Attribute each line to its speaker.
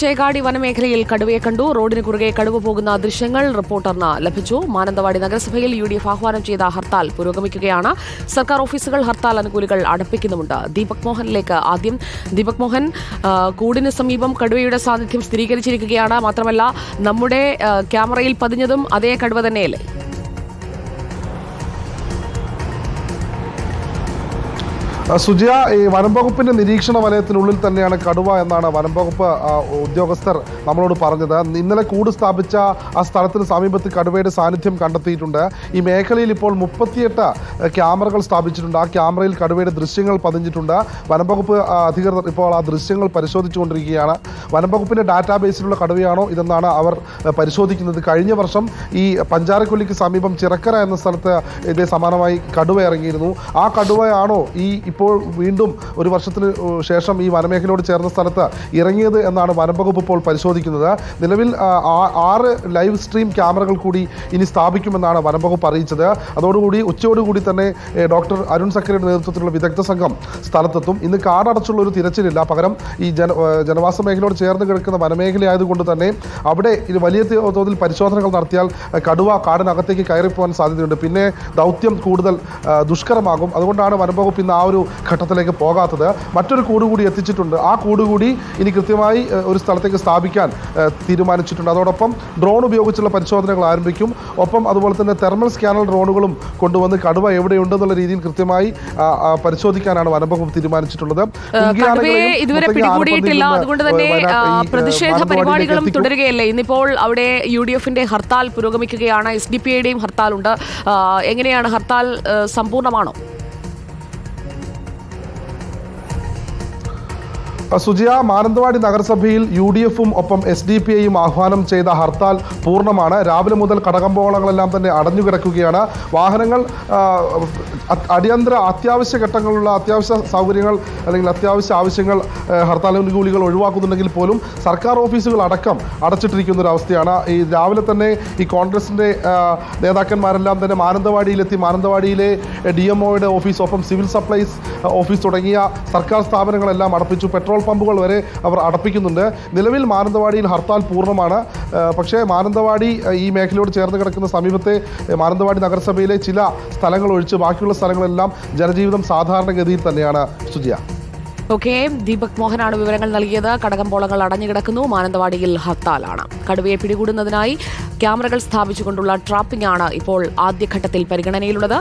Speaker 1: ചേകാടി വനമേഖലയിൽ കടുവയെ കണ്ടു. റോഡിന് കുറുകെ കടുവ പോകുന്ന ദൃശ്യങ്ങൾ റിപ്പോർട്ടറിന് ലഭിച്ചു. മാനന്തവാടി നഗരസഭയിൽ യു ഡി എഫ് ആഹ്വാനം ചെയ്ത ഹർത്താൽ പുരോഗമിക്കുകയാണ്. സർക്കാർ ഓഫീസുകൾ ഹർത്താൽ അനുകൂലികൾ അടപ്പിക്കുന്നുമുണ്ട്. ദീപക് മോഹനിലേക്ക് ആദ്യം. ദീപക് മോഹൻ കൂടിന് സമീപം കടുവയുടെ സാന്നിധ്യം സ്ഥിരീകരിച്ചിരിക്കുകയാണ്. മാത്രമല്ല നമ്മുടെ ക്യാമറയിൽ പതിഞ്ഞതും അതേ കടുവ തന്നെയല്ലേ?
Speaker 2: സുജിയ ഈ വനം വകുപ്പിന്റെ നിരീക്ഷണ വലയത്തിനുള്ളിൽ തന്നെയാണ് കടുവ എന്നാണ് വനം വകുപ്പ് ഉദ്യോഗസ്ഥർ നമ്മളോട് പറഞ്ഞത്. ഇന്നലെ കൂട് സ്ഥാപിച്ച ആ സ്ഥലത്തിന് സമീപത്ത് കടുവയുടെ സാന്നിധ്യം കണ്ടെത്തിയിട്ടുണ്ട്. ഈ മേഖലയിൽ ഇപ്പോൾ മുപ്പത്തിയെട്ട് ക്യാമറകൾ സ്ഥാപിച്ചിട്ടുണ്ട്. ആ ക്യാമറയിൽ കടുവയുടെ ദൃശ്യങ്ങൾ പതിഞ്ഞിട്ടുണ്ട്. വനം വകുപ്പ് അധികൃതർ ഇപ്പോൾ ആ ദൃശ്യങ്ങൾ പരിശോധിച്ചുകൊണ്ടിരിക്കുകയാണ്. വനം വകുപ്പിന്റെ ഡാറ്റാബേസിലുള്ള കടുവയാണോ ഇതെന്നാണ് അവർ പരിശോധിക്കുന്നത്. കഴിഞ്ഞ വർഷം ഈ പഞ്ചാരക്കൊല്ലിക്ക് സമീപം ചിറക്കര എന്ന സ്ഥലത്ത് ഇതേ സമാനമായി കടുവ ഇറങ്ങിയിരുന്നു. ആ കടുവയാണോ ഈ ഇപ്പോൾ വീണ്ടും ഒരു വർഷത്തിന് ശേഷം ഈ വനമേഖലയോട് ചേർന്ന സ്ഥലത്ത് ഇറങ്ങിയത് എന്നാണ് വനം വകുപ്പ് ഇപ്പോൾ പരിശോധിക്കുന്നത്. നിലവിൽ ആറ് ലൈവ് സ്ട്രീം ക്യാമറകൾ കൂടി ഇനി സ്ഥാപിക്കുമെന്നാണ് വനം വകുപ്പ് അറിയിച്ചത്. അതോടുകൂടി ഉച്ചയോടുകൂടി തന്നെ ഡോക്ടർ അരുൺ സക്കരയുടെ നേതൃത്വത്തിലുള്ള വിദഗ്ധ സംഘം സ്ഥലത്തെത്തും. ഇന്ന് കാടടച്ചുള്ള ഒരു തിരച്ചിലില്ല. പകരം ഈ ജന ജനവാസ മേഖലയോട് ചേർന്ന് കിടക്കുന്ന വനമേഖലയായതുകൊണ്ട് തന്നെ അവിടെ വലിയ തോതിൽ പരിശോധനകൾ നടത്തിയാൽ കടുവ കാടിനകത്തേക്ക് കയറിപ്പോകാൻ സാധ്യതയുണ്ട്. പിന്നെ ദൗത്യം കൂടുതൽ ദുഷ്കരമാകും. അതുകൊണ്ടാണ് വനംവകുപ്പ് ഇന്ന് ആ ഒരു ഘട്ടത്തിലേക്ക് പോകാത്തത് മറ്റൊരു കൂട് കൂടി എത്തിച്ചിട്ടുണ്ട്. ആ കൂട് കൂടി ഇനി കൃത്യമായി ഒരു സ്ഥലത്തേക്ക് സ്ഥാപിക്കാൻ തീരുമാനിച്ചിട്ടുണ്ട്. അതോടൊപ്പം ഡ്രോൺ ഉപയോഗിച്ചുള്ള പരിശോധനകൾ ആരംഭിക്കും. ഒപ്പം അതുപോലെ തന്നെ തെർമൽ സ്കാനർ ഡ്രോണുകളും കൊണ്ടുവന്ന് കടുവ എവിടെയുണ്ടെന്നുള്ള രീതിയിൽ കൃത്യമായി പരിശോധിക്കാനാണ് വനംവകുപ്പ് തീരുമാനിച്ചിട്ടുള്ളത്.
Speaker 1: ഇതുവരെ പിടികൂടിയിട്ടില്ല. അതുകൊണ്ട് തന്നെ പ്രതിഷേധ പരിപാടികളും. തുടരുകയല്ലേ? ഇന്നിപ്പോൾ അവിടെ യു ഡി എഫിന്റെ ഹർത്താൽ പുരോഗമിക്കുകയാണ്. എസ് ഡി പി ഐയുടെയും ഹർത്താലുണ്ട്. എങ്ങനെയാണ് ഹർത്താൽ സമ്പൂർണമാണോ?
Speaker 2: സുജിയ മാനന്തവാടി നഗരസഭയിൽ യു ഡി എഫും ഒപ്പം എസ് ഡി പി ഐയും ആഹ്വാനം ചെയ്ത ഹർത്താൽ പൂർണമാണ്. രാവിലെ മുതൽ കടകമ്പോളങ്ങളെല്ലാം തന്നെ അടഞ്ഞു കിടക്കുകയാണ് വാഹനങ്ങൾ അടിയന്തര അത്യാവശ്യ ഘട്ടങ്ങളിലുള്ള അത്യാവശ്യ സൗകര്യങ്ങൾ അല്ലെങ്കിൽ അത്യാവശ്യ ആവശ്യങ്ങൾ ഹർത്താൽ അനുകൂലികൾ ഒഴിവാക്കുന്നുണ്ടെങ്കിൽ പോലും സർക്കാർ ഓഫീസുകൾ അടക്കം അടച്ചിട്ടിരിക്കുന്ന ഒരു അവസ്ഥയാണ് ഈ രാവിലെ തന്നെ ഈ കോൺഗ്രസിന്റെ നേതാക്കന്മാരെല്ലാം തന്നെ മാനന്തവാടിയിലെത്തി. മാനന്തവാടിയിലെ ഡി എം ഒയുടെ ഓഫീസ് ഒപ്പം സിവിൽ സപ്ലൈസ് ഓഫീസ് തുടങ്ങിയ സർക്കാർ സ്ഥാപനങ്ങളെല്ലാം അടപ്പിച്ചു. പെട്രോൾ പമ്പുകൾ വരെ അവർ അടപ്പിക്കുന്നുണ്ട്. നിലവിൽ മാനന്തവാടിയിൽ ഹർത്താൽ പൂർണമാണ്. പക്ഷേ മാനന്തവാടി ഈ മേഖലയോട് ചേർന്ന് കിടക്കുന്ന സമീപത്തെ മാനന്തവാടി നഗരസഭയിലെ ചില സ്ഥലങ്ങൾ ഒഴിച്ച് ബാക്കിയുള്ള സ്ഥലങ്ങളെല്ലാം ജനജീവിതം സാധാരണഗതിയിൽ തന്നെയാണ്. സുജിയ.
Speaker 1: ഓക്കെ ദീപക് മോഹനാണ് വിവരങ്ങൾ നൽകിയത്. കടകമ്പോളങ്ങൾ അടഞ്ഞുകിടക്കുന്നു മാനന്തവാടിയിൽ ഹർത്താലാണ്. കടുവയെ പിടികൂടുന്നതിനായി ക്യാമറകൾ സ്ഥാപിച്ചുകൊണ്ടുള്ള ട്രാപ്പിംഗ് ആണ് ഇപ്പോൾ ആദ്യഘട്ടത്തിൽ പരിഗണനയിലുള്ളത്.